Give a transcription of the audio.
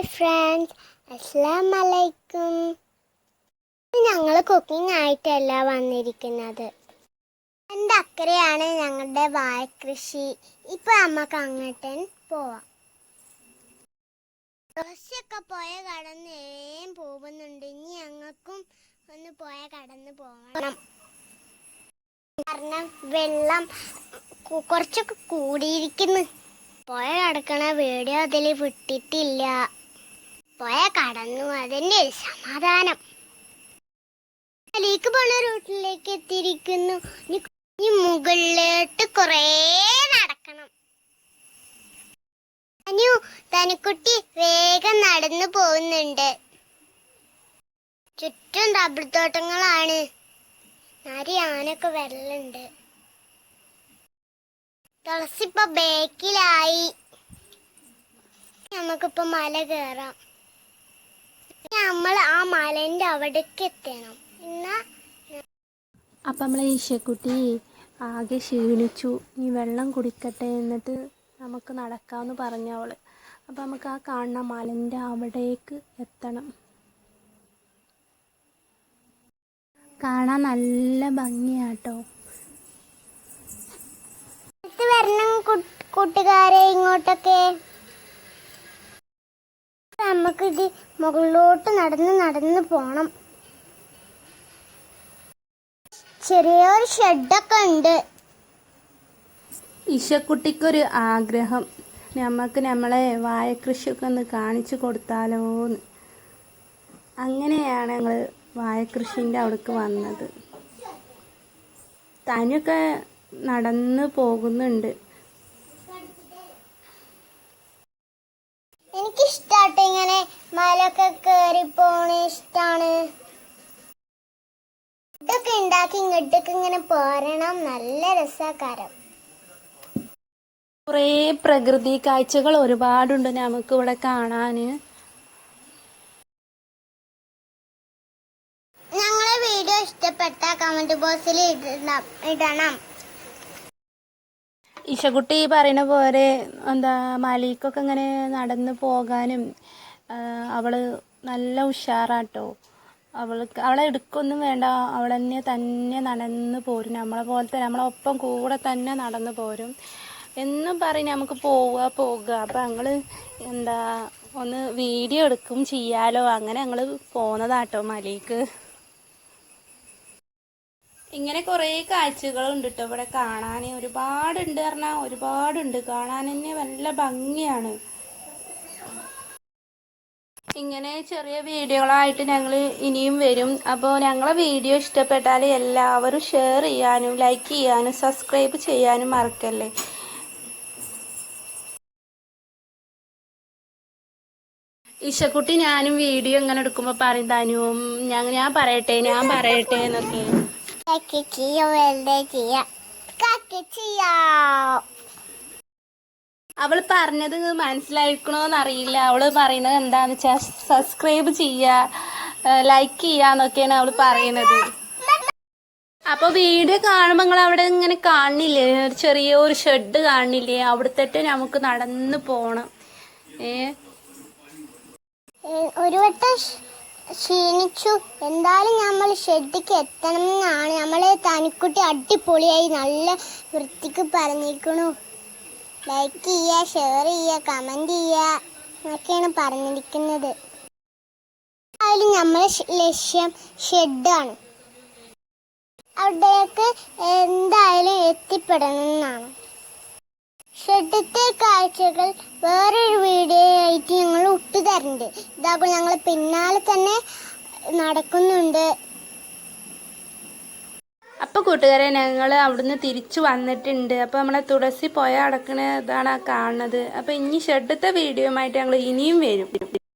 Hi friends അസ്സാം വലൈക്കും ഞങ്ങൾ കുക്കിംഗ് ആയിട്ടല്ല വന്നിരിക്കുന്നത്. എന്റെ അക്കരയാണ് ഞങ്ങളുടെ വാഴക്കൃഷി ഇപ്പം നമുക്ക് അങ്ങോട്ട് പോവാം. ദോശയൊക്കെ പോയ കടന്ന് ഏം പോകുന്നുണ്ട്. ഇനി ഞങ്ങൾക്കും ഒന്ന് പോയ കടന്ന് പോകണം. കാരണം വെള്ളം കുറച്ചൊക്കെ കൂടിയിരിക്കുന്നു. പോയ കടക്കണ വീഡിയോ അതിൽ വിട്ടിട്ടില്ല. പോയ കടന്നു. അതിന്റെ ഒരു സമാധാനം. അതിലേക്ക് പോണ റൂട്ടിലേക്ക് എത്തിയിരിക്കുന്നു. ഇനി മുകളിലോട്ട് കുറേ നടക്കണം. അനു തനിക്കുട്ടി വേഗം നടന്നു പോകുന്നുണ്ട്. ചുറ്റും റബ്ബർ തോട്ടങ്ങളാണ്. നരി ആനൊക്കെ വെള്ളമുണ്ട് തുളസിപ്പോ ബേക്കിലായി. നമുക്കിപ്പോ മല കയറാം നമ്മൾ ആ മലേന്റെ അവിടേക്ക് എത്തണം. എന്നാ അപ്പം നമ്മളെ ഈശക്കുട്ടി ആകെ ക്ഷീണിച്ചു. ഈ വെള്ളം കുടിക്കട്ടെ എന്നിട്ട് നമുക്ക് നടക്കാമെന്ന് പറഞ്ഞു അവൾ അപ്പം നമുക്ക് ആ കാണുന്ന മലന്റെ അവിടേക്ക് എത്തണം. കാണാൻ നല്ല ഭംഗിയാട്ടോ. വരണം കൂട്ടുകാരെ ഇങ്ങോട്ടൊക്കെ. നമുക്കിത് മുകളിലോട്ട് നടന്ന് നടന്ന് പോണം. ചെറിയൊരു ഷെഡൊക്കെ ഉണ്ട്. ഇഷക്കുട്ടിക്കൊരു ആഗ്രഹം. നമുക്ക് നമ്മളെ വാഴക്കൃഷിയൊക്കെ ഒന്ന് കാണിച്ചു കൊടുത്താലോന്ന്. അങ്ങനെയാണ് ഞങ്ങൾ വാഴക്കൃഷിന്റെ അവിടേക്ക് വന്നത്. തനിയൊക്കെ നടന്ന് പോകുന്നുണ്ട് എനിക്കിഷ്ടാട്ടോ ഇങ്ങനെ മലൊക്കെ കേറി പോണ ഇഷ്ടാണ്. ഇതൊക്കെ ഉണ്ടാക്കി ഇങ്ങോട്ടേക്ക് ഇങ്ങനെ പോരണം. നല്ല രസക്കാരം. കുറേ പ്രകൃതി കാഴ്ചകൾ ഒരുപാടുണ്ട് നമുക്ക് ഇവിടെ കാണാൻ ഞങ്ങളെ വീഡിയോ ഇഷ്ടപ്പെട്ട കമന്റ് ബോക്സിൽ ഇടണം ഇടണം. പറയുന്ന പോലെ എന്താ മലയ്ക്കൊക്കെ ഇങ്ങനെ നടന്നു പോകാനും ആ, അവൾ നല്ല ഉഷാറാട്ടോ. അവൾക്ക് അവളെ എടുക്കൊന്നും വേണ്ട. അവൾ തന്നെ തന്നെ നടന്ന് പോരും. നമ്മളെ പോലത്തെ നമ്മളെ ഒപ്പം കൂടെ തന്നെ നടന്ന് പോരും. എന്നും പറയും നമുക്ക് പോവുക പോകുക അപ്പം ഞങ്ങൾ എന്താ ഒന്ന് വീഡിയോ എടുക്കും ചെയ്യാലോ. അങ്ങനെ ഞങ്ങൾ പോന്നതാട്ടോ മലയ്ക്ക് ഇങ്ങനെ കുറേ കാഴ്ചകളുണ്ട് കേട്ടോ ഇവിടെ കാണാൻ ഒരുപാടുണ്ട് പറഞ്ഞാൽ ഒരുപാടുണ്ട്. കാണാൻ തന്നെ നല്ല ഭംഗിയാണ്. ഇങ്ങനെ ചെറിയ വീഡിയോകളായിട്ട് ഞങ്ങൾ ഇനിയും വരും. അപ്പോൾ ഞങ്ങളെ വീഡിയോ ഇഷ്ടപ്പെട്ടാൽ എല്ലാവരും ഷെയർ ചെയ്യാനും ലൈക്ക് ചെയ്യാനും സബ്സ്ക്രൈബ് ചെയ്യാനും മറക്കല്ലേ? ഇഷക്കുട്ടി ഞാനും വീഡിയോ ഇങ്ങനെ എടുക്കുമ്പോൾ പറയും തനുവും ഞാൻ ഞാൻ പറയട്ടെ ഞാൻ പറയട്ടെ എന്നൊക്കെ. ചെയ്യോ വെറുതെ ചെയ്യാം കക്കി ചെയ്യാം അവൾ പറഞ്ഞത് മനസ്സിലായിരിക്കണോന്നറിയില്ല. അവൾ പറയുന്നത് എന്താന്ന് വെച്ചാൽ സബ്സ്ക്രൈബ് ചെയ്യുക ലൈക്ക് ചെയ്യാന്നൊക്കെയാണ് അവൾ പറയുന്നത്. അപ്പൊ വീഡിയോ കാണുമ്പോൾ നിങ്ങൾ അവിടെ ഇങ്ങനെ കാണില്ലേ? ഒരു ചെറിയ ഒരു ഷെഡ് കാണില്ലേ? അവിടുത്തെ നമുക്ക് നടന്ന് പോണം. ഏ? ഒരു വട്ടം ക്ഷ- ക്ഷീണിച്ചു. എന്തായാലും നമ്മൾ ഷെഡിക്ക് എത്തണം എന്നാണ്. നമ്മളെ തനിക്കുട്ടി അടിപൊളിയായി നല്ല വൃത്തിക്ക് പറഞ്ഞിരിക്കണു. ലൈക്ക് ചെയ്യുക ഷെയർ ചെയ്യുക കമന്റ് ചെയ്യുക എന്നൊക്കെയാണ് പറഞ്ഞിരിക്കുന്നത്. എന്തായാലും നമ്മളെ ലക്ഷ്യം ഷെഡാണ് അവിടേക്ക് എന്തായാലും എത്തിപ്പെടണം എന്നാണ് ഷെഡത്തെ കാഴ്ചകൾ വേറൊരു വീഡിയോ ആയിട്ട് ഞങ്ങൾ ഇട്ടു തരുന്നുണ്ട് ഇതാകും ഞങ്ങൾ പിന്നാലെ തന്നെ നടക്കുന്നുണ്ട്. അപ്പൊ കൂട്ടുകാരെ ഞങ്ങൾ അവിടുന്ന് തിരിച്ചു വന്നിട്ടുണ്ട്. അപ്പൊ നമ്മളെ തുളസി പോയ അടക്കണ ഇതാണ് കാണുന്നത്. അപ്പൊ ഇനി ഷെഡത്തെ വീഡിയോ ആയിട്ട് ഞങ്ങൾ ഇനിയും വരും.